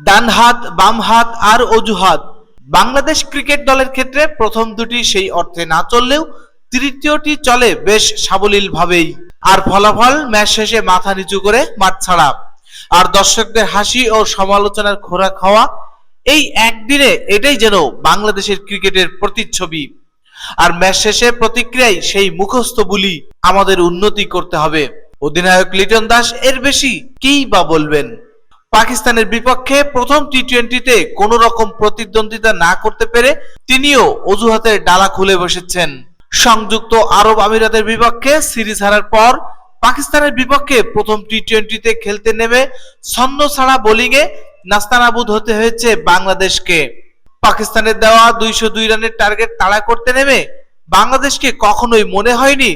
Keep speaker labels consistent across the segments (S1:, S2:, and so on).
S1: ডান হাত, বাম হাত আর অজুহাত। বাংলাদেশ ক্রিকেট দলের ক্ষেত্রে প্রথম দুটি সেই অর্থে না চললেও তৃতীয়টি চলে বেশ সাবলীল ভাবেই আর ফলাফল ম্যাচ শেষে মাথা নিচু করে মাঠ ছাড়া। আর দর্শকদের হাসি ও সমালোচনার খোরা খাওয়া এই একদিনে এটাই যেন বাংলাদেশের ক্রিকেটের প্রতিচ্ছবি। আর ম্যাচ শেষে প্রতিক্রিয়ায় সেই মুখস্থ বুলি আমাদের উন্নতি করতে হবে। অধিনায়ক লিটন দাস এর বেশি কিই বা বলবেন? পাকিস্তানের বিপক্ষে প্রথম টি টোয়েন্টিতে কোন রকম প্রতিদ্বন্দ্বিতা না করতে পেরে তিনিও অজুহাতের ডালা খুলে বসেছেন। সংযুক্ত আরব আমিরাতের বিপক্ষে সিরিজ হারার পর পাকিস্তানের বিপক্ষে প্রথম টি টোয়েন্টিতে খেলতে নেমে ছন্দ ছাড়া বোলিংয়ে নাস্তানাবুদ হতে হয়েছে বাংলাদেশকে। পাকিস্তানের দেওয়া দুইশো দুই রানের টার্গেট তাড়া করতে নেমে বাংলাদেশকে কখনোই মনে হয়নি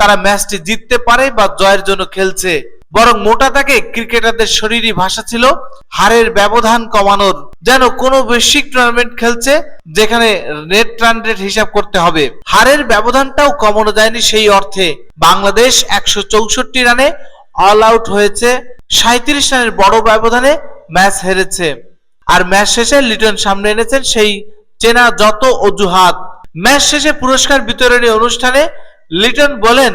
S1: তারা ম্যাচটি জিততে পারে বা জয়ের জন্য খেলছে। বরং মোটা তাকে ক্রিকেটারদের শরীরী ভাষা ছিল হারের ব্যবধান কমানোর, যেন কোনো বৈশ্বিক টুর্নামেন্ট খেলছে যেখানে নেট রান রেট হিসাব করতে হবে। হারের ব্যবধানটাও কমানো যায়নি সেই অর্থে। বাংলাদেশ একশো চৌষট্টি রানে অল আউট হয়েছে। সাঁত্রিশ রানের বড় ব্যবধানে ম্যাচ হেরেছে। আর ম্যাচ শেষে লিটন সামনে এনেছেন সেই চেনা যত অজুহাত। ম্যাচ শেষে পুরস্কার বিতরণী অনুষ্ঠানে লিটন বলেন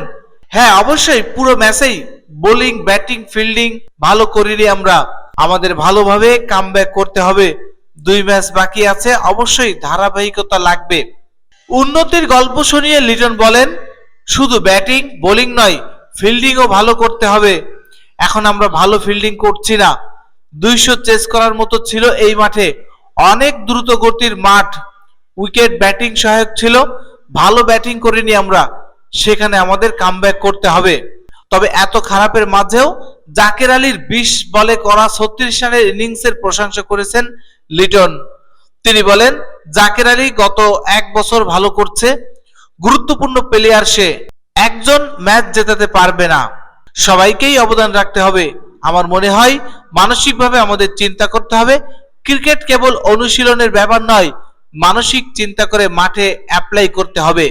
S1: হ্যাঁ অবশ্যই, পুরো ম্যাচেই বোলিং ব্যাটিং ফিল্ডিং ভালো করিনি আমরা। আমাদের ভালোভাবে কামব্যাক করতে হবে। দুই ম্যাচ বাকি আছে, অবশ্যই ধারাবাহিকতা লাগবে। উন্নতির গল্প শুনিয়ে লিটন বলেন, শুধু ব্যাটিং বোলিং নয় ফিল্ডিংও ভালো করতে হবে। এখন আমরা ভালো ফিল্ডিং করছি না। দুইশো চেস করার মতো ছিল এই মাঠে। অনেক দ্রুত গতির মাঠ। উইকেট ব্যাটিং সহায়ক ছিল। ভালো ব্যাটিং করিনি আমরা। সেখানে আমাদের কামব্যাক করতে হবে। তবে এত খারাপের মাঝেও জাকের আলীর বিশ বলে করা ছত্রিশ রানের ইনিংসের প্রশংসা করেছেন লিটন। তিনি বলেন, জাকের আলী গত এক বছর ভালো করছে, গুরুত্বপূর্ণ প্লেয়ার সে। একজন ম্যাচ জেতাতে পারবে না। সবাইকেই অবদান রাখতে হবে। আমার মনে হয়, মানসিকভাবে আমাদের চিন্তা করতে হবে। ক্রিকেট কেবল অনুশীলনের ব্যাপার নয়, মানসিক চিন্তা করে মাঠে অ্যাপ্লাই করতে হবে।